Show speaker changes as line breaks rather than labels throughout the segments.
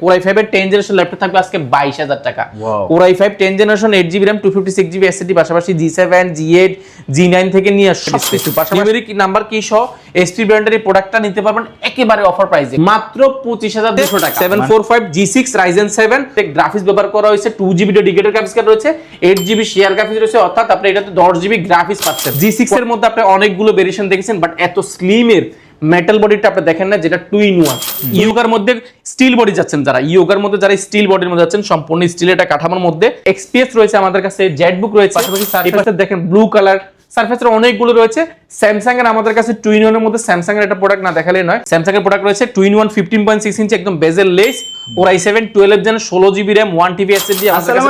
Five এর ten generation laptop থাকবে আজকে বাইশ হাজার টাকা।
Wow.
Core i five ten generation eight GB RAM two fifty six GB SSD পাশাপাশি G seven G eight G nine থেকে নিয়ে কিছু পাশাপাশি নাম্বার কি সহ? এসপি ব্র্যান্ডের এই প্রোডাক্টটা নিতে পারবেন একেবারে অফার প্রাইসে মাত্র পঁচিশ হাজার দুশো টাকা। Seven four five G six Ryzen seven graphics ব্যবহার করা হয়েছে two GB dedicated graphics card রয়েছে এইট জিবি শেয়ার গ্রাফিক্স রয়েছে অর্থাৎ আপনি এটাতে দশ জিবি গ্রাফিক্স পাচ্ছেন। জি সিক্স এর মধ্যে আপনি অনেকগুলো ভেরিয়েশন দেখেছেন বাট এত স্লিমের মেটাল বডিটা আপনি দেখেন না যেটা টু ইন ওয়ান ইয়োগার মধ্যে স্টিল বডি যাচ্ছেন যারা। ইয়োগার মধ্যে যারা স্টিল বডির মধ্যে যাচ্ছেন সম্পূর্ণ স্টিল এটা কাঠামোর মধ্যে। এক্সপিএস রয়েছে আমাদের কাছে জেট বুক রয়েছে। পাশাপাশি দেখেন ব্লু কালার সারফেসের অনেকগুলো রয়েছে। স্যামসাং এর আমাদের কাছে টু ইন ওয়ানের মধ্যে স্যামসাং এর একটা প্রোডাক্ট না দেখালে নয়। স্যামসাং এর প্রোডাক্ট রয়েছে two in one fifteen point six inch একদম bezel less or I seven twelve gen ষোলো জিবি র্যাম ওয়ান
আসসালামু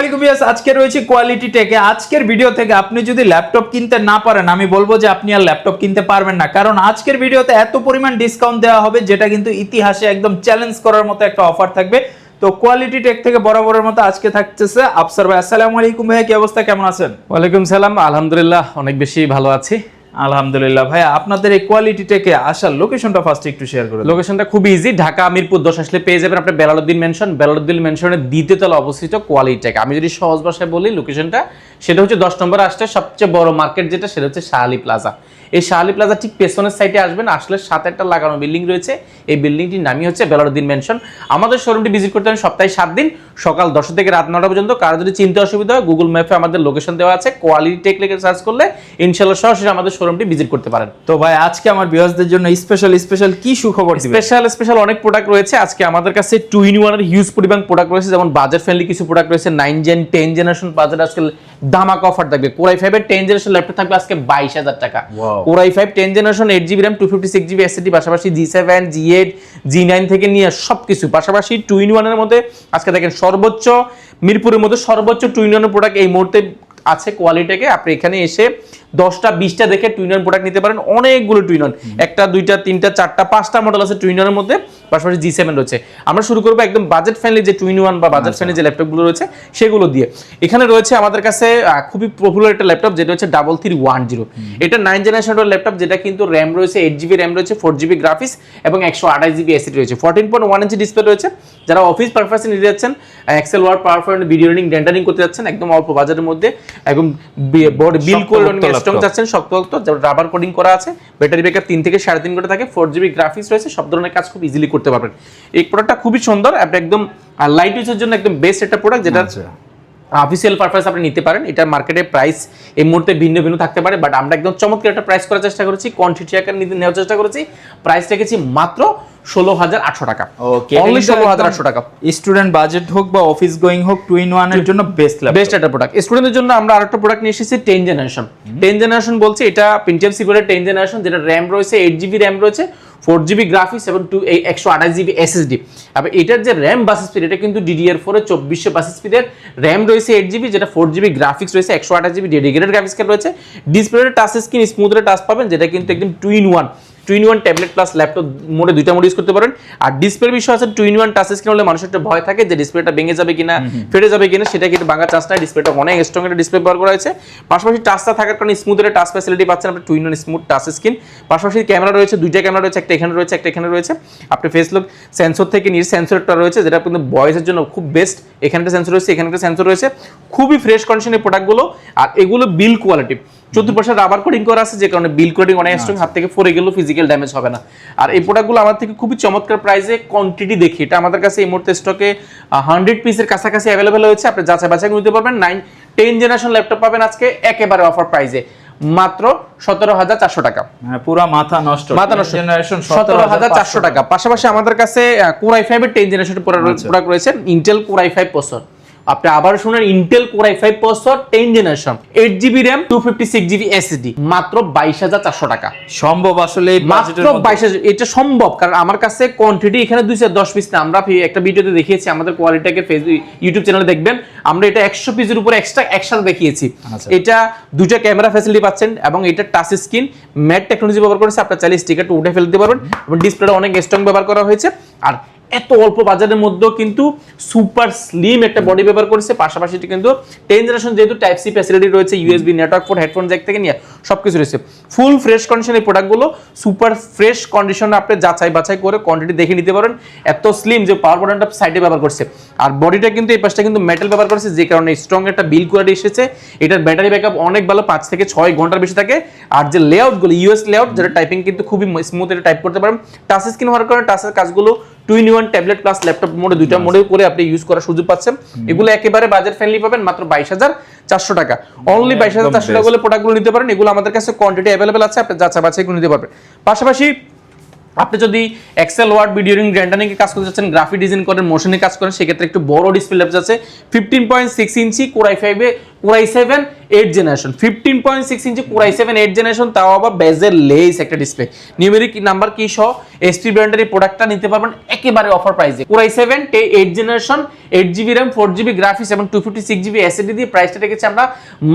আজকে রয়েছে কোয়ালিটি টেকে আজকের ভিডিও থেকে আপনি যদি ল্যাপটপ কিনতে না পারেন, আমি বলব যে আপনি আর ল্যাপটপ কিনতে পারবেন না। কারণ আজকের ভিডিওতে এত পরিমাণ ডিসকাউন্ট দেওয়া হবে, যেটা কিন্তু ইতিহাসে একদম চ্যালেঞ্জ করার মতো একটা অফার থাকবে। তো কোয়ালিটি টেক থেকে বরাবরের মতো আজকে থাকতেছে আফসার ভাই, আসসালামু আলাইকুম ভাই, কি অবস্থা? কেমন আছেন?
ওয়ালাইকুম সালাম, আলহামদুলিল্লাহ, অনেক বেশি ভালো আছি।
আলহামদুলিল্লাহ। ভাই আপনাদের এই কোয়ালিটি টেকে আসার লোকেশনটা ফার্স্ট একটু শেয়ার করে
লোকেশনটা খুব ইজি ঢাকা, মিরপুর, দশ আসলে পেয়ে যাবেন আপনি বেলালুদ্দিন মেনশন বেলালুদ্দিন মেনশনের দ্বিতীয় তলা অবস্থিত কোয়ালিটিটাকে আমি যদি সহজ ভাষায় বলি লোকেশনটা সেটা হচ্ছে দশ নম্বর আসতে সবচেয়ে বড় মার্কেট যেটা, সেটা হচ্ছে শাহালি প্লাজা এই শাহালি প্লাজা ঠিক পেছনের সাইডে আসবেন, আসলে সাত একটা লাগানো বিল্ডিং রয়েছে। এই বিল্ডিংটির নামই হচ্ছে বেলালুদ্দিন মেনশন আমাদের শোরুমটি ভিজিট করতে হবে সপ্তাহে সাত দিন, সকাল দশটা থেকে রাত নটা পর্যন্ত। কারও যদি চিন্তা অসুবিধা হয় গুগল ম্যাপে আমাদের লোকেশন দেওয়া আছে। কোয়ালিটি টেক সার্চ করলে ইনশাল্লাহ সরাসরি আমাদের শোরুমটি ভিজিট করতে পারেন।
তো ভাই আজকে আমার ভিউয়ার্সদের জন্য স্পেশাল স্পেশাল কি সুখবর
স্পেশাল স্পেশাল অনেক প্রোডাক্ট রয়েছে। আজকে আমাদের কাছে টু ইন ওয়ানের হিউজ পরিমাণ প্রোডাক্ট রয়েছে যেমন বাজার ফ্রেন্ডলি কিছু প্রোডাক্ট রয়েছে নাইন জেন টেন জেনারেশন বাজার আজকে ধামাক অফার থাকবে। কোরাই ফাইভের টেন জেনারেশন ল্যাপটপ থাকবে আজকে বাইশ হাজার টাকা. Core i five ten generation eight GB RAM two fifty six GB SSD পাশাপাশি G seven G eight G nine থেকে নিয়ে সব কিছু পাশাপাশি টু ইন ওয়ানের মধ্যে আজকে দেখেন সর্বোচ্চ মিরপুরের মধ্যে সর্বোচ্চ টু ইন ওয়ানের প্রোডাক্ট এই মুহূর্তে আছে কোয়ালিটিকে আপনি এখানে এসে দশটা বিশটা দেখে টুইনন প্রোডাক্ট নিতে পারেন। অনেকগুলো টুইনন একটা দুইটা তিনটা চারটা পাঁচটা মডেল আছে টুইননের মধ্যে। পাশাপাশি জি সেভেন রয়েছে। আমরা শুরু করব একদম বাজেট ফ্রেন্ডলি যে টুইন ওয়ান বা বাজেট ফ্রেন্ডলি যে ল্যাপটপগুলো রয়েছে সেগুলো দিয়ে। এখানে রয়েছে আমাদের কাছে খুবই পপুলার একটা ল্যাপটপ যেটা হচ্ছে ডাবল থ্রি ওয়ান জিরো এটা নাইন জেনারেশনের ল্যাপটপ যেটা কিন্তু র্যাম রয়েছে এইট জিবি র্যাম রয়েছে ফোর জিবি গ্রাফিক্স এবং একশো আঠাশ জিবি এসিড রয়েছে। Fourteen point one inch display রয়েছে। যারা অফিস পারপাসে নিতে যাচ্ছেন Excel Word PowerPoint video reading rendering করতে যাচ্ছেন একদম অল্প বাজারের মধ্যে একদম বিল করে
laptop।
যাচ্ছেন শক্তপোক্ত রাবার কোডিং করা আছে ব্যাটারি ব্যাকআপ তিন থেকে সাড়ে তিন ঘণ্টা থাকে ফোর জিবি গ্রাফিক্স রয়েছে সব ধরনের কাজ খুব ইজিলি করতে পারবেন এই প্রোডাক্টটা খুবই সুন্দর আপনি একদম লাইট ইউজের জন্য একদম বেস্ট একটা প্রোডাক্ট যেটা
আচ্ছা।
অফিসিয়াল পারপাস আপনি নিতে পারেন এটা মার্কেটে প্রাইস এই মুহূর্তে ভিন্ন ভিন্ন থাকতে পারে বাট আমরা একদম চমৎকার একটা প্রাইস করার চেষ্টা করেছি কোয়ান্টিটি আকার নিতে নেওয়ার চেষ্টা করেছি প্রাইস রেখেছি মাত্র ষোলো হাজার আটশো টাকা।
ওকে
অনলি ষোলো হাজার আটশো টাকা।
স্টুডেন্ট বাজেট হোক বা অফিস গোয়িং হোক টু ইন ওয়ানের জন্য বেস্ট ল্যাপটপ
বেস্ট একটা প্রোডাক্ট স্টুডেন্টদের জন্য আমরা আরেকটা প্রোডাক্ট নিয়ে এসেছি টেন জেনারেশন টেন জেনারেশন বলছে এটা পেন্টিয়াম সিপিউরের টেন জেনারেশন যেটা র্যাম রয়েছে এইট জিবি র্যাম রয়েছে ফোর জিবি গ্রাফিক্স এবং টু, এই একশো আঠাশ জিবি এসএসডি এবার এটার যে র্যাম বাস স্পিড এটা কিন্তু ডিডিআর ফোরে চব্বিশশো বাস স্পিডের র্যাম রয়েছে এইট জিবি, যেটা ফোর জিবি গ্রাফিক্স রয়েছে, একশো আঠাশ জিবি ডেডিকেটেড গ্রাফিক্স কার্ড রয়েছে। ডিসপ্লেটা টাচ স্ক্রিন স্মুথের টাচ পাবেন, যেটা কিন্তু একদম two in one two in one tablet plus laptop মোডে দুইটা মোড ইউজ করতে পারেন। আর ডিসপ্লের বিষয় আছে two in one touch screen হলে মানুষের একটা ভয় থাকে যে ডিসপ্লেটা ভেঙে যাবে কিনা ফেটে যাবে কিনা সেটা কিন্তু ভাঙার চান্স নাই ডিসপ্লেটা অনেক স্ট্রং একটা ডিসপ্লে ব্যবহার করা হয়েছে। পাশাপাশি টাচটা থাকার কারণে স্মুথের টাচ ফ্যাসিলিটি পাচ্ছেন আপনি two in one smooth touch screen পাশাপাশি ক্যামেরা রয়েছে দুইটা ক্যামেরা রয়েছে একটা এখানে রয়েছে একটা এখানে রয়েছে। আপনি ফেস লুক সেন্সর থেকে নিয়ে সেন্সরটা রয়েছে যেটা কিন্তু বয়সের জন্য খুব বেস্ট এখানে একটা সেন্সর রয়েছে এখানে একটা সেন্সর রয়েছে। খুবই ফ্রেশ কন্ডিশনের প্রোডাক্টগুলো আর এগুলো বিল কোয়ালিটি চতুর্পাশে রাবার কোডিং করা আছে যে কারণে বিল কোডিং অনেক স্ট্রং হাত থেকে পড়ে গেলেও ফিজিক্যাল ড্যামেজ হবে না। আর এই প্রোডাক্টগুলো আমার থেকে খুবই চমৎকার প্রাইসে কোয়ান্টিটি দেখি। এটা আমাদের কাছে এই মুহূর্তে স্টকে হান্ড্রেড পিসের কাছাকাছি অ্যাভেলেবেল হয়েছে। আপনি যাচাই বাছাই নিতে পারবেন। নাইন টেন জেনারেশন ল্যাপটপ পাবেন আজকে একেবারে অফার প্রাইসে মাত্র সতেরো হাজার চারশো টাকা।
হ্যাঁ পুরা মাথা নষ্ট।
মাথা নষ্ট।
জেনারেশন
সতেরো হাজার চারশো টাকা। পাশাপাশি আমাদের কাছে কোরাই ফাইভের টেন জেনারেশন প্রোডাক্ট রয়েছে। Intel Core i five processor আপনি আবার শুনেন Intel Core i five processor ten generation eight GB RAM two fifty six GB SSD মাত্র বাইশ হাজার চারশো টাকা।
সম্ভব আসলে
মাত্র বাইশ হাজার এটা সম্ভব কারণ আমার কাছে কোয়ান্টিটি এখানে দুই হাজার দশ পিস না। আমরা একটা ভিডিওতে দেখিয়েছি আমাদের কোয়ালিটিকে ফেসবুক ইউটিউব চ্যানেলে দেখবেন। আমরা এটা একশো পিসের উপরে এক্সট্রা একসাথে দেখিয়েছি।
আচ্ছা।
এটা দুইটা ক্যামেরা ফ্যাসিলিটি পাচ্ছেন এবং এটা টাচ স্ক্রিন ম্যাট টেকনোলজি ব্যবহার করেছে। আপনার চাইলে স্টিকারটা উঠে ফেলতে পারবেন এবং ডিসপ্লেটা অনেক স্ট্রং ব্যবহার করা হয়েছে। আর এত অল্প বাজারের মধ্যেও কিন্তু সুপার স্লিম একটা বডি ব্যবহার করেছে। পাশাপাশি কিন্তু টেন জেনারেশন যেহেতু টাইপ সি ফ্যাসিলিটি রয়েছে USB network port headphone jack থেকে নিয়ে সব কিছু রয়েছে ফুল ফ্রেশ কন্ডিশনের প্রোডাক্টগুলো সুপার ফ্রেশ কন্ডিশনে আপনি যাচাই বাছাই করে কোয়ান্টিটি দেখে নিতে পারেন। এত স্লিম যে পাওয়ার বাটনটা সাইডে ব্যবহার করছে। আর বডিটা কিন্তু এই পাশটা কিন্তু মেটাল ব্যবহার করেছে, যে কারণে স্ট্রং একটা বিল কোয়ালিটি এসেছে। এটার ব্যাটারি ব্যাকআপ অনেক ভালো, পাঁচ থেকে ছয় ঘণ্টার বেশি থাকে। আর যে লেআউটগুলো ইউএস লেআউট যেটা টাইপিং কিন্তু খুবই স্মুথ এটা টাইপ করতে পারেন। টাচ স্ক্রিন হওয়ার কারণে টাচের কাজগুলো two in one tablet plus laptop মোডে দুইটা মোডে করে আপনি ইউজ করার সুযোগ পাচ্ছেন। এগুলো একেবারে বাজার ফ্রেন্ডলি পাবেন মাত্র বাইশ হাজার চারশো টাকা। অনলি বাইশ হাজার চারশো টাকা বলে প্রোডাক্টগুলো নিতে পারেন এগুলো আমাদের কাছে কোয়ান্টিটি অ্যাভেলেবেল আছে আপনি যাচাই বাছাই করে নিতে পারবেন। পাশাপাশি আপনি যদি এক্সেল ওয়ার্ড ভিডিওরিং গ্র্যান্ডানিং কাজ করতে চাচ্ছেন গ্রাফিক ডিজাইন করেন মোশনে কাজ করেন সেক্ষেত্রে একটু বড় ডিসপ্লে ল্যাপস আছে fifteen point six inch Core i ফাইভে Core i seven eight generation fifteen point six inch Core i seven eight generation তাও আবার বেজের লেস একটা ডিসপ্লে নিউমেরিক নাম্বার কি সহ? এসপি ব্র্যান্ডের এই প্রোডাক্টটা নিতে পারবেন একেবারে অফার প্রাইসে কোরাই সেভেন টে eight generation eight GB RAM four GB graphics এবং two fifty six GB SSD দিয়ে প্রাইসটা রেখেছি আমরা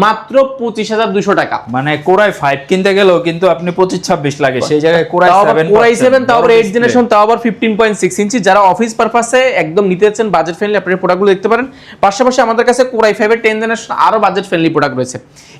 মাত্র পঁচিশ হাজার দুশো টাকা।
মানে কোরাই ফাইভ কিনতে গেলেও কিন্তু আপনি পঁচিশ ছাব্বিশ লাগে সেই জায়গায় কোরাই সেভেন
কোরাই সেভেন তাও আবার এইট জেনারেশন তাও আবার ফিফটিন পয়েন্ট সিক্স ইঞ্চি যারা অফিস পারপাসে একদম নিতে বাজেট ফ্রেন্ডলি আপনার প্রোডাক্টগুলো দেখতে পারেন। পাশাপাশি আমাদের কাছে কোরাই ফাইভের টেন জেনারেশন আরও বাজেট ফ্রেন্ডলি প্রোডাক্ট রয়েছে।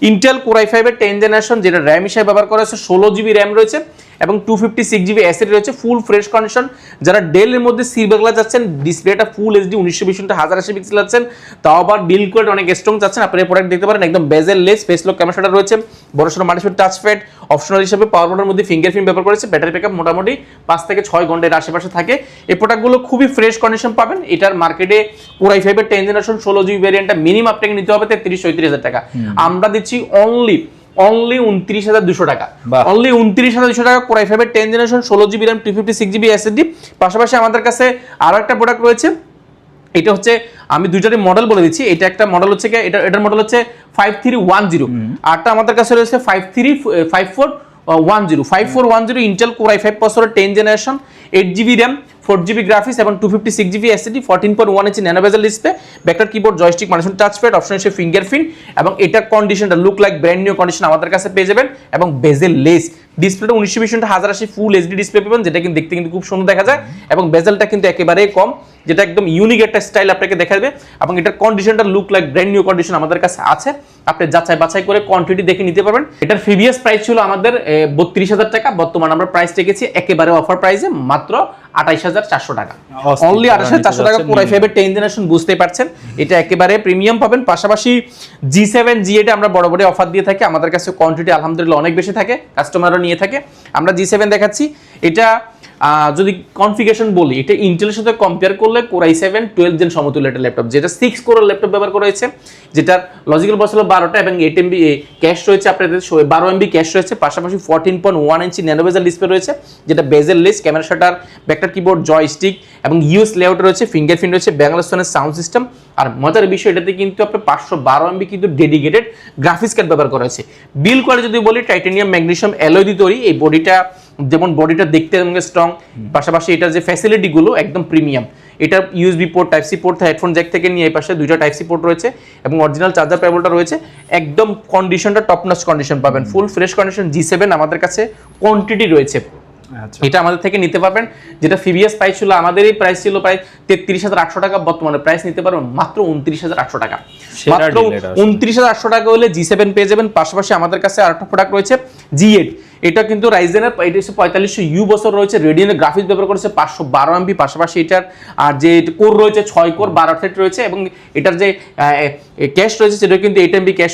ইন্টেল কোরাই ফাইভের টেন জেনারেশন যেটা র্যাম হিসাবে ব্যবহার করা হয়েছে, ষোলো জিবি র্যাম রয়েছে। এবং two fifty six GB SSD রয়েছে ফুল ফ্রেশ কন্ডিশন যারা ডেলের মধ্যে সিলভার যাচ্ছেন ডিসপ্লেটা ফুল এইচডি উনিশশো বিশ হাজার আশি পিক্সেল যাচ্ছেন। তাও আবার বিল কোয়ালিটি অনেক স্ট্রং যাচ্ছেন। আপনি প্রোডাক্ট দেখতে পারেন একদম বেজেল লেস ফেস লক ক্যামেরাটা রয়েছে। বড় সড়ো মাল্টিফিট টাচ প্যাড অপশনাল হিসেবে পাওয়ার বোর্ডের মধ্যে ফিঙ্গার প্রিন্ট ব্যবহার করেছে ব্যাটারি ব্যাকআপ মোটামুটি পাঁচ থেকে ছয় ঘণ্টার আশেপাশে থাকে। এই প্রোডাক্টগুলো খুবই ফ্রেশ কন্ডিশন পাবেন। এটার মার্কেটে কোরাই ফাইভের টেন জেনারেশন ষোলো জিবি ভ্যারিয়েন্টটা মিনিমাম আপনাকে নিতে হবে তেত্রিশ চৌত্রিশ হাজার টাকা। আমরা দিচ্ছি অনলি অনলি উনত্রিশ হাজার দুশো টাকা। অনলি উনত্রিশ হাজার দুশো টাকা কোরাই ফাইভের টেন জেনারেশন ষোলো GB RAM two fifty six GB SSD পাশাপাশি আমাদের কাছে আরও একটা প্রোডাক্ট রয়েছে। এটা হচ্ছে আমি দুইটারই মডেল বলে দিচ্ছি। এটা একটা মডেল হচ্ছে এটা এটার মডেল হচ্ছে ফাইভ থ্রি ওয়ান জিরো আরটা আমাদের কাছে রয়েছে five three five four one zero five four one zero Intel Core i five প্রসেসরের ten generation eight GB RAM four GB graphics এবং two fifty six GB SSD fourteen point one inch nano bezel display backlit keyboard joystick মানুষের touch pad option হিসেবে fingerprint এবং এটার কন্ডিশনটা look like brand new condition আমাদের কাছে পেয়ে যাবেন, এবং বেজেল লেস ডিসপ্লেটা উনিশশো বিশ হাজার আশি ফুল এইচডি ডিসপ্লে পাবেন, যেটা কিন্তু দেখতে কিন্তু খুব সুন্দর দেখা যায়, এবং বেজেলটা কিন্তু একেবারেই কম, যেটা একদম ইউনিক একটা স্টাইল আপনাকে দেখা দেবে এবং এটার কন্ডিশনটা look like brand new condition আমাদের কাছে আছে, আপনি যাচাই বাছাই করে কোয়ান্টিটি দেখে নিতে পারবেন। এটার প্রিভিয়াস প্রাইস ছিল আমাদের বত্রিশ হাজার টাকা, বর্তমানে আমরা প্রাইস রেখেছি একেবারে অফার প্রাইসে মাত্র আঠাইশ হাজার চারশো টাকা অনলি আঠাশ হাজার চারশো টাকা
যাচ্ছেন।
ফাইভের টেন জেনারেশন বুঝতে পারছেন। এটা একেবারে প্রিমিয়াম পাবেন পাশাপাশি জি সেভেন জি এটা আমরা বড় বড় অফার দিয়ে থাকি। আমাদের কাছে কোয়ান্টিটি আলহামদুলিল্লাহ অনেক বেশি থাকে কাস্টমারও নিয়ে থাকে। আমরা জি সেভেন দেখাচ্ছি। এটা যদি কনফিগারেশন বলি, এটা ইন্টেলের সাথে কম্পেয়ার করলে কোরাই সেভেন টুয়েলভ জেন সমতুল্য একটা ল্যাপটপ যেটা সিক্স কোরের ল্যাপটপ ব্যবহার করা হয়েছে, যেটার লজিক্যাল বস হলো বারোটা এবং এইট এমবি ক্যাশ রয়েছে আপনাদের বারো এমবি ক্যাশ রয়েছে, পাশাপাশি fourteen point one inch nano bezel display রয়েছে, যেটা bezel less camera shutter backlit keyboard joystick এবং ইউএস লেআউট রয়েছে ফিঙ্গারপ্রিন্ট রয়েছে ব্যাঙ্গালোসনের সাউন্ড সিস্টেম আর মজার বিষয় এটাতে কিন্তু আপনার পাঁচশো বারো এমবি কিন্তু ডেডিকেটেড গ্রাফিক্স কার্ড ব্যবহার করা হয়েছে। বিল কোয়ালিটি যদি বলি টাইটেনিয়াম ম্যাগনেশিয়াম অ্যালয় দিয়ে তৈরি, এই বডিটা যেমন বডিটা দেখতে স্ট্রং পাশাপাশি এটার যে ফ্যাসিলিটিগুলো একদম প্রিমিয়াম এটা USB port type C port headphone jack থেকে নিয়ে এই পাশে দুইটা টাইপ সি পোর্ট রয়েছে এবং অরিজিনাল চার্জার পেবলটা রয়েছে। একদম কন্ডিশনটা টপ নচ কন্ডিশন পাবেন। Full fresh condition G seven আমাদের কাছে কোয়ান্টিটি রয়েছে।
আচ্ছা।
এটা আমাদের থেকে নিতে পারবেন। যেটা ফিভিয়াস প্রাইস ছিল আমাদের এই প্রাইস ছিল প্রায় তেত্রিশ হাজার আটশো টাকা বর্তমানে প্রাইস নিতে পারবেন মাত্র উনত্রিশ হাজার আটশো টাকা। মাত্র। উনত্রিশ হাজার আটশো টাকা হলে জি সেভেন পেয়ে যাবেন। পাশাপাশি আমাদের কাছে আরেকটা প্রোডাক্ট রয়েছে জি এইট এটা কিন্তু রাইজেনের এটা পঁয়তাল্লিশশো ইউ বছর রয়েছে রেডিয়ানের গ্রাফিক্স ব্যবহার করেছে পাঁচশো বারো এমবি পাশাপাশি এটার, আর যে কোর রয়েছে ছয় কোর বারো ফ্লেট রয়েছে এবং এটার যে ক্যাশ রয়েছে সেটা কিন্তু eight MB cache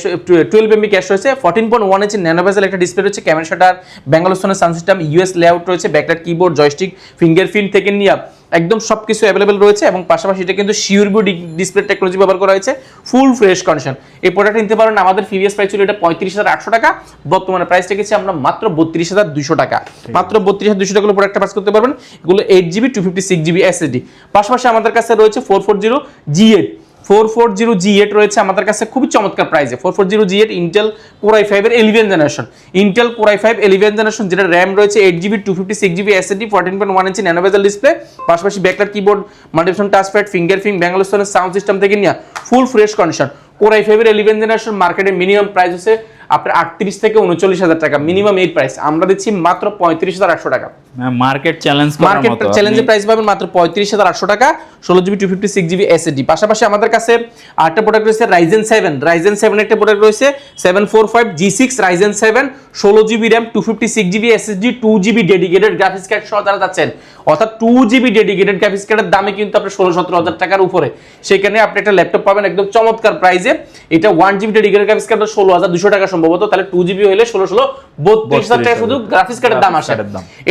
twelve MB cache রয়েছে। Fourteen point one inch nano bezel একটা ডিসপ্লে রয়েছে ক্যামেরা শাটার ব্যাঙ্গালোসনের সাউন্ড সিস্টেম ইউএস লেআউট রয়েছে backlight keyboard joystick finger fingerprint থেকে নিয়ে একদম সব কিছু অ্যাভেলেবেল রয়েছে এবং পাশাপাশি এটা কিন্তু শিওরবিউ ডিসপ্লে টেকনোলজি ব্যবহার করা হয়েছে ফুল ফ্রেশ কন্ডিশন এই প্রোডাক্ট নিতে পারেন আমাদের প্রিভিয়াস প্রাইস ছিল এটা পঁয়ত্রিশ হাজার আটশো টাকা বর্তমানে প্রাইস রেখেছি আমরা মাত্র বত্রিশ হাজার দুশো টাকা। মাত্র বত্রিশ হাজার দুশো টাকা প্রোডাক্টটা পাস করতে পারবেন এগুলো eight GB two fifty six GB SSD পাশাপাশি আমাদের কাছে রয়েছে four four zero G eight four four zero G eight রয়েছে আমাদের কাছে, খুবই চমৎকার প্রাইসে four four zero G eight Intel core i ফাইভের eleven generation Intel core i five eleven generation যেটা র্যাম রয়েছে eight GB two fifty six GB SSD fourteen point one inch nano bezel display পাশাপাশি backlit keyboard multitouch touchpad finger ফিং Bangalore sound system থেকে নিয়ে full fresh condition core i ফাইভের eleven generation মার্কেটে minimum price হচ্ছে আপনার আটত্রিশ থেকে উনচল্লিশ হাজার টাকা মিনিমাম এই প্রাইস আমরা দিচ্ছি মাত্র পঁয়ত্রিশ হাজার আটশো টাকা।
মার্কেট চ্যালেঞ্জ
মার্কেট চ্যালেঞ্জের প্রাইস পাবেন মাত্র পঁয়ত্রিশ হাজার আটশো টাকা। ষোলো GB two fifty six GB SSD পাশাপাশি আমাদের কাছে আরেকটা প্রোডাক্ট রয়েছে রাইজেন সেভেন রাইজেন সেভেন একটা প্রোডাক্ট রয়েছে seven four five G six Ryzen seven ষোলো GB RAM two fifty six GB SSD two GB dedicated graphics card সহ যারা যাচ্ছেন। অর্থাৎ টু জিবি ডেডিকেটেড গ্রাফিক্স কার্ডের দামে কিন্তু আপনার ষোলো সতেরো হাজার টাকার উপরে। সেখানে আপনি একটা ল্যাপটপ পাবেন একদম চমৎকার প্রাইসে এটা one GB dedicated graphics card ষোলো হাজার দুশো টাকা সম্ভবত তাহলে টু জিবি হলে ষোলো ষোলো বত্রিশ হাজার টাকা শুধু গ্রাফিক্স কার্ডের দাম আসে।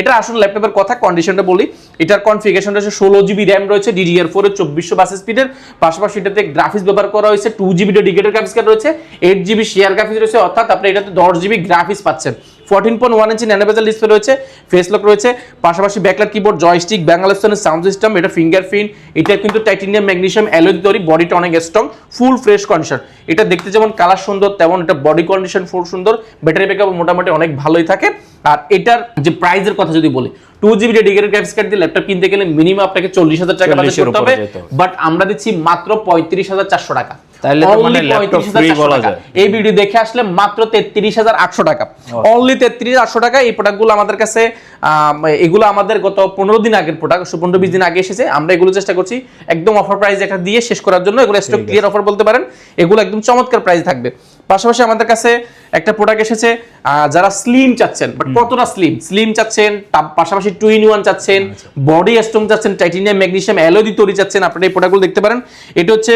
এটা আসলে ল্যাপটপের কথা কন্ডিশনটা বলি। এটার কনফিগারেশন রয়েছে ষোলো জিবি র্যাম রয়েছে ডিডিআর ফোর এর চব্বিশশো বাস স্পিডের পাশাপাশি এটাতে গ্রাফিক্স ব্যবহার করা হয়েছে two GB dedicated graphics card রয়েছে এইট জিবি শেয়ার গ্রাফিক্স রয়েছে অর্থাৎ আপনি এটাতে দশ জিবি গ্রাফিক্স পাচ্ছেন। Fourteen point one inch nano bezel display রয়েছে ফেস লক রয়েছে পাশাপাশি ব্যাকলাইট কিবোর্ড জয়স্টিক ব্যাঙ্গালোস্টানের সাউন্ড সিস্টেম এটা ফিঙ্গারপ্রিন্ট এটা কিন্তু টাইটেনিয়াম ম্যাগনেসিয়াম অ্যালোয় তৈরি বডিটা অনেক স্ট্রং ফুল ফ্রেশ কন্ডিশন এটা দেখতে যেমন কালার সুন্দর তেমন এটা বডি কন্ডিশন ফুল সুন্দর ব্যাটারি ব্যাকআপ মোটামুটি অনেক ভালোই থাকে। আর এটার যে প্রাইসের কথা যদি বলি two GB dedicated graphics card দিয়ে ল্যাপটপ কিনতে গেলে মিনিমাম আপনাকে চল্লিশ হাজার টাকা বাজেট
40 এর
করতে হবে। বাট আমরা দিচ্ছি মাত্র পঁয়ত্রিশ হাজার চারশো টাকা।
তাহলে তো মানে
35,400
free বলা। যায়।
এই ভিডিও দেখে আসলে মাত্র তেত্রিশ হাজার আটশো টাকা। অনলি তেত্রিশ আটশো টাকা। এই প্রোডাক্টগুলো আমাদের কাছে এগুলো আমাদের গত পনেরো দিন আগের প্রোডাক্ট পনেরো বিশ দিন আগে এসেছে। আমরা এগুলো চেষ্টা করছি একদম অফার প্রাইস একটা দিয়ে শেষ করার জন্য এগুলো স্টক ক্লিয়ার অফার বলতে পারেন। এগুলো একদম চমৎকার প্রাইস থাকবে। পাশাপাশি আমাদের কাছে একটা প্রোডাক্ট এসেছে যারা স্লিম চাচ্ছেন বাট কতটা স্লিম স্লিম চাচ্ছেন তার পাশাপাশি টু ইন ওয়ান চাচ্ছেন বডি স্ট্রং চাচ্ছেন টাইটেনিয়াম ম্যাগনেসিয়াম অ্যালোদি তৈরি চাচ্ছেন আপনারা এই প্রোডাক্টগুলো দেখতে পারেন। এটা হচ্ছে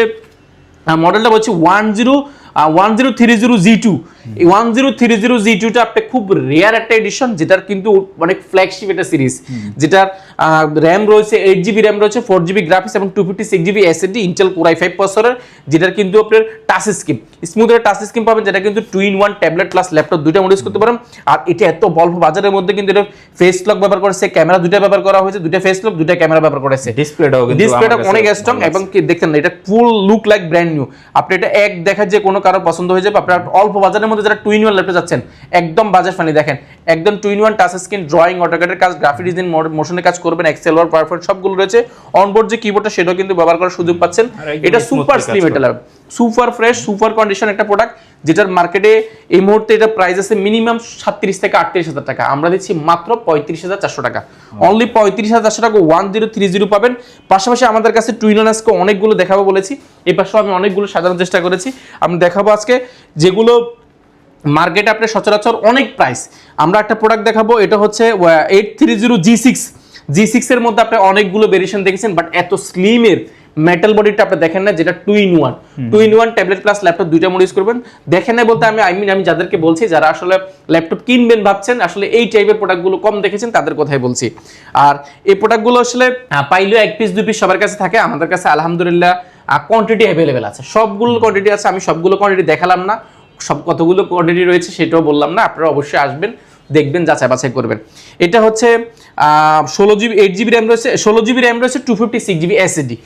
মডেলটা বলছি one zero one zero three zero G two one zero three zero G টুটা আপনি খুব রেয়ার একটা এডিশন যেটার কিন্তু অনেক ফ্ল্যাগশিপ একটা সিরিজ যেটার র্যাম রয়েছে এইট জিবি র্যাম রয়েছে ফোর জিবি গ্রাফিক্স এবং two fifty six GB SSD Intel Core i five প্রসেসরের যেটার কিন্তু আপনার টাচ স্ক্রিন স্মুথের টাচ স্ক্রিন পাবেন যেটা কিন্তু two in one tablet plus laptop দুইটা মডিউস করতে পারেন। আর এটা এত বল্প বাজারের মধ্যে কিন্তু এটা ফেস লক ব্যবহার করেছে ক্যামেরা দুইটা ব্যবহার করা হয়েছে দুইটা ফেস লক দুইটা ক্যামেরা ব্যবহার করেছে
ডিসপ্লেটাও
ডিসপ্লেটা অনেক স্ট্রং এবং কি এটা full look like brand new আপনি এটা এক দেখা যে কোনো কারও পছন্দ হয়ে যাবে। আপনার অল্প বাজারের মধ্যে যারা টুইন ওয়ান ল্যাপটপ যাচ্ছেন একদম বাজার ফানি দেখেন। একদম two in one touch screen drawing অটোকেটের কাজ গ্রাফিক ডিজাইন মোশনের কাজ করবেন এক্সেল ওয়ার্ড পারফেক্ট সবগুলো রয়েছে। অনবোর্ড যে কিবোর্ডটা সেটাও কিন্তু ব্যবহার করার সুযোগ পাচ্ছেন। এটা সুপার স্লিম
এটা
এটা সুপার ফ্রেশ, সুপার কন্ডিশন একটা প্রোডাক্ট যেটার মার্কেটে এই মুহূর্তে এটা প্রাইস আছে মিনিমাম সাতত্রিশ থেকে আটত্রিশ হাজার টাকা। আমরা দিচ্ছি মাত্র পঁয়ত্রিশ হাজার চারশো টাকা। অনলি পঁয়ত্রিশ হাজার চারশো টাকা ওয়ান জিরো থ্রি জিরো পাবেন। পাশাপাশি আমাদের কাছে টুইনাসকে অনেকগুলো দেখাবো বলেছি। এই পাশেও আমি অনেকগুলো সাজানোর চেষ্টা করেছি। আমি দেখাবো আজকে যেগুলো মার্কেটে আপনার সচরাচর অনেক প্রাইস আমরা একটা প্রোডাক্ট দেখাবো, এটা হচ্ছে eight three zero G six G six এর মধ্যে আপনি অনেকগুলো ভেরিয়েশন দেখেছেন বাট এত স্লিমের মেটাল বডিটা আপনি দেখেন না যেটা two in one two in one tablet plus laptop দুইটা মোড ইউজ করবেন। দেখেন না বলতে আমি আই মিন আমি যাদেরকে বলছি যারা আসলে ল্যাপটপ কিনবেন ভাবছেন আসলে এই টাইপের প্রোডাক্টগুলো কম দেখেছেন তাদের কথাই বলছি। আর এই প্রোডাক্টগুলো আসলে পাইলেও এক পিস দুই পিস সবার কাছে থাকে। আমাদের কাছে আলহামদুলিল্লাহ কোয়ান্টিটি অ্যাভেলেবেল আছে। সবগুলো কোয়ান্টিটি আছে আমি সবগুলো কোয়ান্টিটি দেখালাম না। সব কতগুলো কোয়ান্টিটি রয়েছে সেটাও বললাম না আপনারা অবশ্যই আসবেন দেখবেন যাচাই বাছাই করবেন। এটা হচ্ছে ষোলো জিবি এইট জিবি র্যাম রয়েছে ষোলো জিবি র্যাম রয়েছে two fifty six GB SSD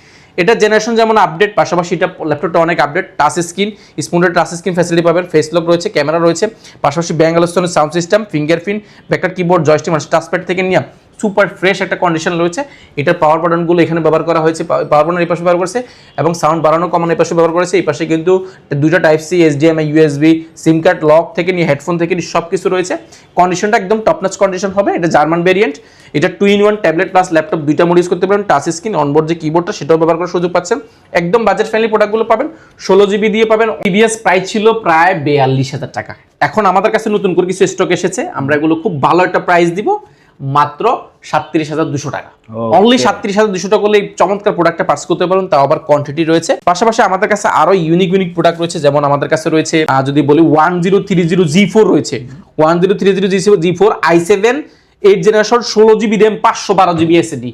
এটা জেনারেশন যেমন আপডেট পাশাপাশি এটা ল্যাপটপটা অনেক আপডেট টাচ স্ক্রিন স্মুথের টাচ স্ক্রিন ফ্যাসিলিটি পাবেন ফেস লক রয়েছে ক্যামেরা রয়েছে, পাশাপাশি ব্যাঙ্গালোস্টোনের sound system finger print backup keyboard joystick মানে টাচপ্যাড থেকে নিয়ে সুপার ফ্রেশ একটা কন্ডিশন রয়েছে। এটার পাওয়ার বাটনগুলো এখানে ব্যবহার করা হয়েছে পাওয়ার বাটন এই পাশে ব্যবহার করেছে এবং সাউন্ড বাড়ানো কমানো এই পাশে ব্যবহার করেছে। এই পাশে কিন্তু দুইটা type C HDMI USB SIM card lock থেকে নিয়ে হেডফোন থেকে নিয়ে সব কিছু রয়েছে কন্ডিশনটা একদম টপনাচ কন্ডিশন হবে। এটা জার্মান ভেরিয়েন্ট এটা two in one tablet plus laptop দুইটা মোড ইউজ করতে পারেন। টাচ স্ক্রিন অনবোর্ড যে কিবোর্ডটা সেটাও ব্যবহার করার সুযোগ পাচ্ছেন। একদম বাজেট ফ্রেন্ডলি প্রোডাক্টগুলো পাবেন। ষোলো জিবি দিয়ে পাবেন। প্রিভিয়াস প্রাইস ছিল প্রায় বেয়াল্লিশ হাজার টাকা। এখন আমাদের কাছে নতুন করে কিছু স্টক এসেছে। আমরা এগুলো খুব ভালো একটা প্রাইস দিব। মাত্র সাতত্রিশ হাজার দুশো টাকা। অনলি সাতত্রিশ হাজার দুশো টাকা করলে এই চমৎকার প্রোডাক্টটা পার্স করতে পারেন তাও আবার কোয়ান্টিটি রয়েছে। পাশাপাশি আমাদের কাছে আরও ইউনিক ইউনিক প্রোডাক্ট রয়েছে যেমন আমাদের কাছে রয়েছে যদি বলি one zero three zero G four রয়েছে। One zero three zero G G four i seven eight generation ষোলো জিবি র্যাম পাঁচশো বারো জিবি এসএডি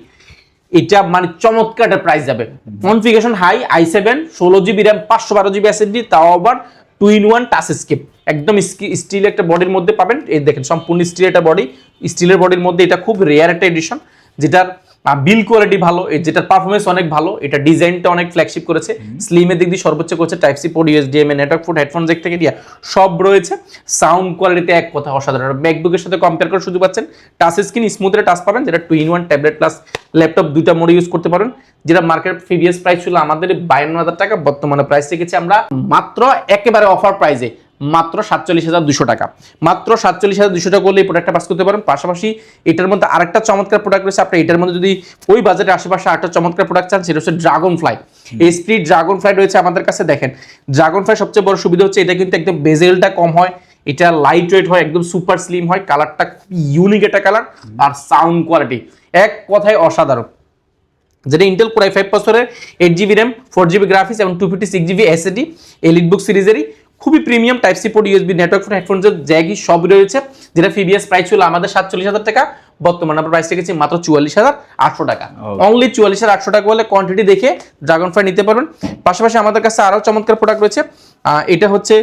এটা মানে চমৎকার একটা প্রাইস যাবে। কনফিগারেশন হাই আই সেভেন ষোলো জিবি র্যাম পাঁচশো বারো জিবি এসএসডি তাও আবার two in one touch screen. একদম স্টিল একটা বডির মধ্যে পাবেন। এই দেখেন, সম্পূর্ণ স্টিল একটা বডি স্টিলের বডির মধ্যে এটা খুব রেয়ার একটা এডিশন যেটার বিল কোয়ালিটি ভালো যেটার পারফরমেন্স অনেক ভালো এটা ডিজাইনটা অনেক ফ্ল্যাগশিপ করেছে। স্লিমের দিক দিয়ে সর্বোচ্চ করেছে type C port USB HDMI network port headphone jack থেকে দিয়ে সব রয়েছে। সাউন্ড কোয়ালিটিতে এক কথা অসাধারণ। ম্যাকবুকের সাথে কম্পেয়ার করে সুযোগ পাচ্ছেন টাচ স্ক্রিন স্মুথে টাচ পাবেন যেটা two in one tablet plus laptop দুইটা মোডে ইউজ করতে পারেন। যেটা মার্কেট প্রিভিয়াস প্রাইস ছিল আমাদের বায়ান্ন হাজার টাকা বর্তমানে প্রাইস রেখেছি আমরা মাত্র একেবারে অফার প্রাইসে মাত্র সাতচল্লিশ হাজার দুশো টাকা। মাত্র সাতচল্লিশ হাজার দুশো টাকা করলে এই প্রোডাক্টটা পাস করতে পারেন। পাশাপাশি এটার মধ্যে আরেকটা চমৎকার প্রোডাক্ট রয়েছে। আপনি এটার মধ্যে যদি ওই বাজেটের আশেপাশে আরেকটা চমৎকার প্রোডাক্ট চান সেটা হচ্ছে Dragon Fly SP Dragon Fly রয়েছে আমাদের কাছে দেখেন। ড্রাগন ফ্লাই সবচেয়ে বড় সুবিধা হচ্ছে এটা কিন্তু একদম বেজেলটা কম হয়। এটা লাইট ওয়েট হয় একদম সুপার স্লিম হয়। কালারটা ইউনিক একটা কালার আর সাউন্ড কোয়ালিটি এক কথায় অসাধারণ। যেটা ইন্টেল কোরাই ফাইভ বছরের eight GB RAM four GB graphics এবং two fifty six GB SSD Elite Book সিরিজেরই খুবই premium type C port USB network phone headphone জ্যাগি সব রয়েছে যেটা ফিবিএস প্রাইস ছিল আমাদের সাতচল্লিশ হাজার টাকা বর্তমানে আমরা প্রাইস রেখেছি মাত্র চুয়াল্লিশ হাজার আটশো টাকা। অনলি চুয়াল্লিশ হাজার আটশো টাকা বলে কোয়ান্টিটি দেখে ড্রাগন ফ্লাই নিতে পারবেন। পাশাপাশি আমাদের কাছে আরও চমৎকার প্রোডাক্ট রয়েছে এটা হচ্ছে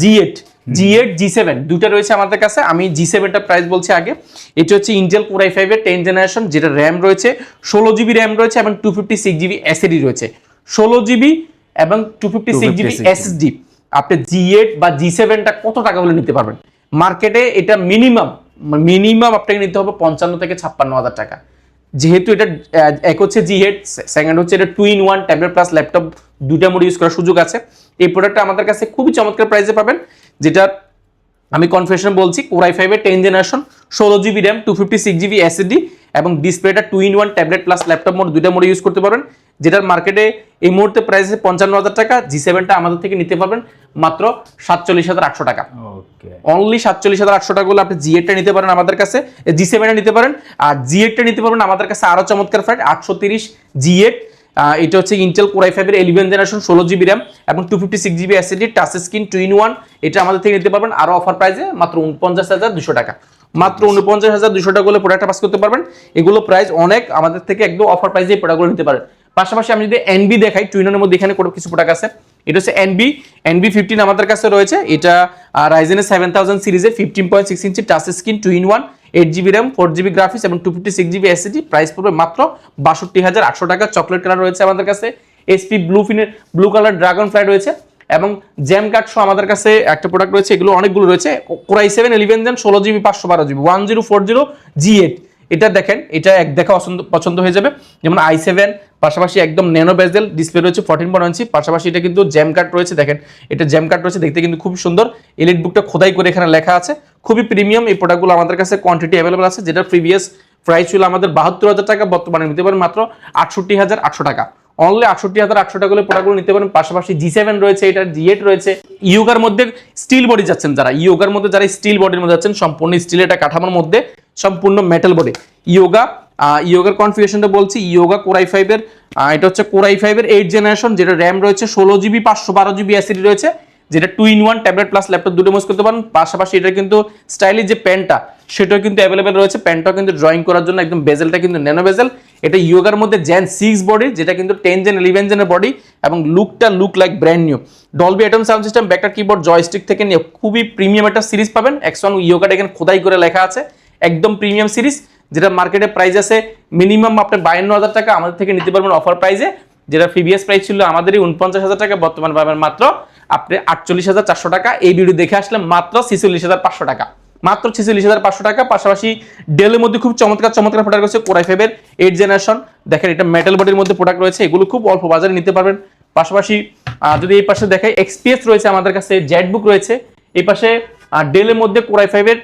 G eight G eight G seven দুটা রয়েছে আমাদের কাছে। আমি জি সেভেনটা প্রাইস বলছি আগে। এটা হচ্ছে ইন্টেল কোরাই ফাইভের টেন জেনারেশন যেটা র্যাম রয়েছে ষোলো জিবি র্যাম রয়েছে এবং two fifty six GB SSD রয়েছে। ষোলো জিবি এবং two fifty six GB SSD আপনি জি এইট বা জি সেভেনটা কত টাকা বলে নিতে পারবেন? মার্কেটে এটা মিনিমাম মিনিমাম আপনাকে নিতে হবে পঞ্চান্ন থেকে ছাপ্পান্ন হাজার টাকা। যেহেতু এটা এক হচ্ছে জি হেড সেকেন্ড হচ্ছে এটা two in one tablet plus laptop দুটা মোড ইউজ করার সুযোগ আছে। এই প্রোডাক্টটা আমাদের কাছে খুবই চমৎকার প্রাইসে পাবেন, যেটা আমি কনফিউশন বলছি কোরাই ফাইভের টেন জেনারেশন ষোলো GB RAM two fifty six GB SSD এবং ডিসপ্লেটা two in one tablet plus laptop mode দুইটা মোডে ইউজ করতে পারবেন যেটার মার্কেটে এই মুহূর্তে প্রাইস আছে পঞ্চান্ন হাজার টাকা জি সেভেনটা আমাদের থেকে নিতে পারবেন মাত্র সাতচল্লিশ হাজার আটশো টাকা।
ওকে
অনলি সাতচল্লিশ হাজার আটশো টাকা আপনি জি এইটটা নিতে পারেন আমাদের কাছে জি সেভেনটা নিতে পারেন আর জি এইটটা নিতে পারবেন আমাদের কাছে আরও চমৎকার ফ্লাইট আটশো তিরিশ জি এইট এটা হচ্ছে ইন্টেল কোরাই ফাইভের ইলেভেন জেনারেশন ষোলো জিবি র্যাম এবং two fifty six GB SSD touch screen two in one এটা আমাদের থেকে নিতে পারবেন। আরও অফার প্রাইসে মাত্র উনপঞ্চাশ হাজার দুশো টাকা। মাত্র উনপঞ্চাশ হাজার দুশো টাকা হলে প্রোডাক্টটা পাস করতে পারবেন। এগুলো প্রাইস অনেক আমাদের থেকে একদম অফার প্রাইসে এই প্রোডাক্টগুলো নিতে পারেন। পাশাপাশি আমি যদি এনবি দেখাই টুইনের মধ্যে এখানে কোনো কিছু প্রোডাক্ট আছে। এটা হচ্ছে এনবি এনবি ফিফটিন আমাদের কাছে রয়েছে। এটা রাইজেনের সেভেন থাউজেন্ড সিরিজে fifteen point six inch touch screen two in one eight GB RAM four GB graphics এবং two fifty six GB SSD price পড়বে মাত্র বাষট্টি হাজার আটশো টাকা। চকলেট কালার রয়েছে আমাদের কাছে। এসপি ব্লু ফিনের ব্লু কালার ড্রাগন ফ্লাই রয়েছে এবং জ্যাম কার্ড সহ আমাদের কাছে একটা প্রোডাক্ট রয়েছে, এগুলো অনেকগুলো রয়েছে। Core i seven eleven gen ষোলো জিবি পাঁচশো বারো GB one zero four zero G eight এটা দেখেন, এটা এক দেখা পছন্দ হয়ে যাবে। যেমন আই সেভেন পাশাপাশি একদম ন্যানো বেজেল ডিসপ্লে রয়েছে ফোরটিন পয়েন্ট ইঞ্চি পাশাপাশি এটা কিন্তু জ্যাম কার্ড রয়েছে, দেখেন। এটা জ্যাম কার্ড রয়েছে, দেখতে কিন্তু খুব সুন্দর। এলিট বুকটা খোদাই করে এখানে লেখা আছে। খুবই প্রিমিয়াম এই প্রোডাক্টগুলো আমাদের কাছে কোয়ান্টিটি অ্যাভেলেবল আছে, যেটা প্রিভিয়াস প্রাইস ছিল আমাদের বাহাত্তর হাজার টাকা, বর্তমানে নিতে পারেন মাত্র আটষট্টি হাজার আটশো টাকা। অনলি আটষট্টি হাজার আটশো টাকা করে প্রোডাক্টগুলো নিতে পারেন। পাশাপাশি জি সেভেন রয়েছে, এটা জি এইট রয়েছে। ইয়োগার মধ্যে স্টিল বডি যাচ্ছেন যারা। ইয়োগার মধ্যে যারা স্টিল বডির মধ্যে যাচ্ছেন, সম্পূর্ণ স্টিল এটা কাঠামোর মধ্যে সম্পূর্ণ মেটাল বডি ইয়োগা ইয়োগার কনফিগারেশনটা বলছি ইয়োগা কোরাই ফাইভের এটা হচ্ছে কোরাই ফাইভের এইট জেনারেশন যেটা র্যাম রয়েছে, ষোলো জিবি পাঁচশো বারো জিবি অ্যাসিডি রয়েছে, যেটা two in one tablet plus laptop দুটো ইউজ করতে পারেন। পাশাপাশি এটা কিন্তু স্টাইলিশ যে প্যান্টটা সেটাও কিন্তু অ্যাভেলেবেল রয়েছে। প্যান্টটাও কিন্তু ড্রয়িং করার জন্য একদম বেজেলটা কিন্তু ন্যানো বেজেল এটা ইয়োগার মধ্যে জেন সিক্স বডি যেটা কিন্তু টেন জেন ইলেভেন জেনের বডি এবং লুকটা look like brand new Dolby Atmos sound system ব্যাকটার keyboard joystick থেকে নিয়ে খুবই প্রিমিয়াম একটা সিরিজ পাবেন। এক্সন ইয়োগাটা এখানে খোদাই করে লেখা আছে। একদম প্রিমিয়াম সিরিজ যেটা মার্কেটে প্রাইস আছে মিনিমাম আপনি বায়ান্ন হাজার টাকা, আমাদের থেকে নিতে পারবেন অফার প্রাইসে যেটা প্রিভিয়াস প্রাইস ছিল আমাদেরই উনপঞ্চাশ হাজার টাকা, বর্তমান পাবেন মাত্র আপনি আটচল্লিশ হাজার চারশো টাকা। এই ভিডিও দেখে আসলে মাত্র ছিচল্লিশ হাজার পাঁচশো টাকা। মাত্র ছেচল্লিশ হাজার পাঁচশো টাকা। পাশাপাশি ডেলের মধ্যে খুব চমৎকার চমৎকার প্রোডাক্ট রয়েছে কোরাই ফাইভের এইট জেনারেশন দেখেন, এটা মেটাল বডির মধ্যে প্রোডাক্ট রয়েছে। এগুলো খুব অল্প বাজারে নিতে পারবেন। পাশাপাশি যদি এই পাশে দেখাই এক্সপিএস রয়েছে আমাদের কাছে জেট বুক রয়েছে। এই পাশে ডেলের মধ্যে কোরাই ফাইভের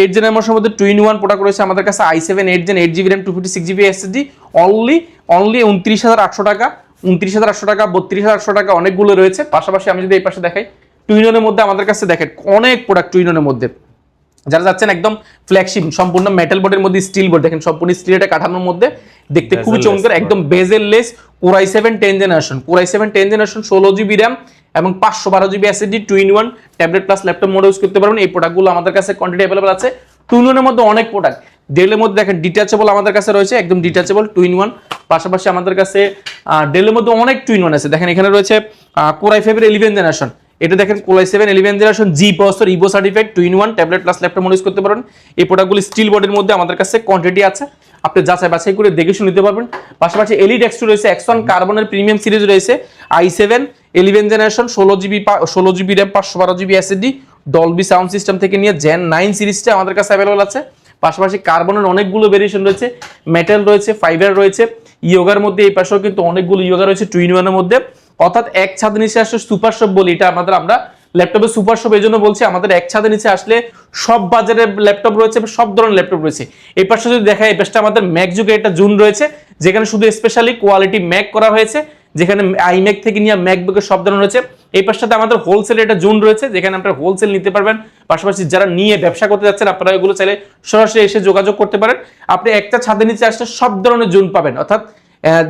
এইট জেনারেশনের মধ্যে টু ইন ওয়ান প্রোডাক্ট রয়েছে আমাদের কাছে i seven eight gen eight GB RAM two fifty six GB SSD only only উনত্রিশ হাজার আটশো টাকা, উনত্রিশ হাজার আটশো টাকা, বত্রিশ হাজার আটশো টাকা অনেকগুলো রয়েছে। পাশাপাশি আমি যদি এই পাশে দেখাই টুইনের মধ্যে আমাদের কাছে দেখেন, অনেক প্রোডাক্ট টুইনের মধ্যে। যারা যাচ্ছেন একদম ফ্ল্যাগশিপ সম্পূর্ণ মেটাল বোর্ডের মধ্যে স্টিল বোর্ড দেখেন সম্পূর্ণ স্টিল এটা কাঠানোর মধ্যে দেখতে খুবই চমৎকার একদম bezel less core i seven ten generation core i seven ten generation ষোলো জিবি র্যাম এবং পাঁচশো বারো GB SSD two in one tablet plus laptop mode use করতে পারবেন। এই প্রোডাক্টগুলো আমাদের কাছে কোয়ান্টিটি অ্যাভেলেবল আছে। টু ইন ওয়ানের মধ্যে অনেক প্রোডাক্ট ডেলের মধ্যে দেখেন ডিটাচেবল আমাদের কাছে রয়েছে একদম ডিটাচেবল টু ইন ওয়ান পাশাপাশি আমাদের কাছে ডেলের মধ্যে অনেক টু ইন ওয়ান আছে। দেখেন এখানে রয়েছে কোরাই ফাইভের ইলেভেন জেনারেশন এটা দেখেন core i seven eleven generation G processor Evo certified two in one tablet plus laptop use করতে পারবেন এই প্রোডাক্টগুলি স্টিল বডির মধ্যে আমাদের কাছে কোয়ান্টিটি আছে। আপনি যাচাই বাছাই করে দেখে শুনে নিতে পারবেন। পাশাপাশি এলিড এক্স রয়েছে এক্সন কার্বনের প্রিমিয়াম সিরিজ রয়েছে আই সেভেন ইলেভেন জেনারেশন ষোলো জিবি ষোলো জিবি র্যাম পাঁচশো বারো GB SSD Dolby sound system থেকে নিয়ে জেন নাইন সিরিজটা আমাদের কাছে অ্যাভেলেবল আছে। পাশাপাশি কার্বনের অনেকগুলো ভেরিয়েশন রয়েছে মেটাল রয়েছে ফাইবার রয়েছে। ইয়োগার মধ্যে এই পাশেও কিন্তু অনেকগুলো ইয়োগা রয়েছে টু ইন ওয়ানের মধ্যে। অর্থাৎ এক ছাদ নিচে আসলে সুপার শপ বলি, এটা আমাদের আমরা ল্যাপটপের সুপার শপ এই জন্য বলছি আমাদের এক ছাদের নিচে আসলে সব বাজারের ল্যাপটপ রয়েছে সব ধরনের ল্যাপটপ রয়েছে। এই পাশে যদি দেখা এই পাশটা আমাদের ম্যাক যুগে একটা জুন রয়েছে, যেখানে শুধু স্পেশালি কোয়ালিটি ম্যাক করা হয়েছে, যেখানে আইম্যাক থেকে নিয়ে ম্যাকবুকের সব ধরনের রয়েছে। এই পাশটাতে আমাদের হোলসেল একটা জোন রয়েছে, যেখানে আপনারা হোলসেল নিতে পারবেন। পাশাপাশি যারা নিয়ে ব্যবসা করতে যাচ্ছেন, আপনারা এগুলো চাইলে সরাসরি এসে যোগাযোগ করতে পারেন। আপনি একটা ছাদের নিচে আসলে সব ধরনের জোন পাবেন, অর্থাৎ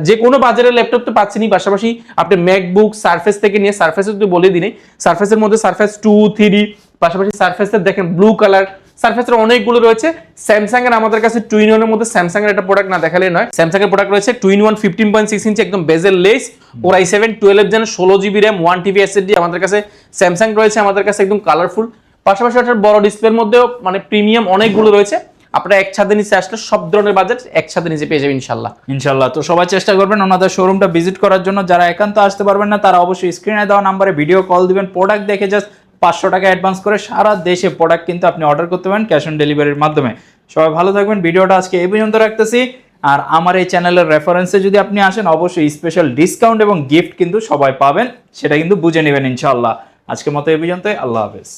যে কোনো বাজারের ল্যাপটপ তো পাচ্ছেনই। পাশাপাশি আপনি ম্যাকবুক সার্ফেস থেকে নিয়ে সার্ফেস যদি বলে দিনে সার্ফেসের মধ্যে সার্ফেস টু থ্রি পাশাপাশি সার্ফেসের দেখেন ব্লু কালার সার্ফেসের অনেকগুলো রয়েছে। স্যামসাং এর আমাদের কাছে টু ইন ওয়ানের মধ্যে স্যামসাং এর একটা প্রোডাক্ট না দেখালে নয়। স্যামসাং এর প্রোডাক্ট রয়েছে two in one fifteen point six inch একদম bezel less or I seven twelve gen ষোলো GB RAM one TB SSD আমাদের কাছে স্যামসাং রয়েছে, আমাদের কাছে একদম কালারফুল পাশাপাশি একটা বড় ডিসপ্লের মধ্যেও মানে প্রিমিয়াম অনেকগুলো রয়েছে। আপনারা এক ছাদের নিচে আসলে সব ধরনের বাজেট এক ছাদের নিচে পেয়ে যাবেন ইনশাল্লাহ
ইনশাল্লাহ তো সবাই চেষ্টা করবেন ওনাদের শোরুমটা ভিজিট করার জন্য। যারা একান্ত আসতে পারবেন না, তারা অবশ্যই স্ক্রিনে দেওয়া নাম্বারে ভিডিও কল দিবেন। প্রোডাক্ট দেখে জাস্ট পাঁচশো টাকা অ্যাডভান্স করে সারা দেশে প্রোডাক্ট কিন্তু আপনি অর্ডার করতে পারেন ক্যাশ অন ডেলিভারির মাধ্যমে। সবাই ভালো থাকবেন, ভিডিওটা আজকে এই পর্যন্ত রাখতেছি। আর আমার এই চ্যানেলের রেফারেন্সে যদি আপনি আসেন, অবশ্যই স্পেশাল ডিসকাউন্ট এবং গিফট কিন্তু সবাই পাবেন, সেটা কিন্তু বুঝে নেবেন ইনশাআল্লাহ। আজকের মতো এই পর্যন্তই, আল্লাহ হাফেজ।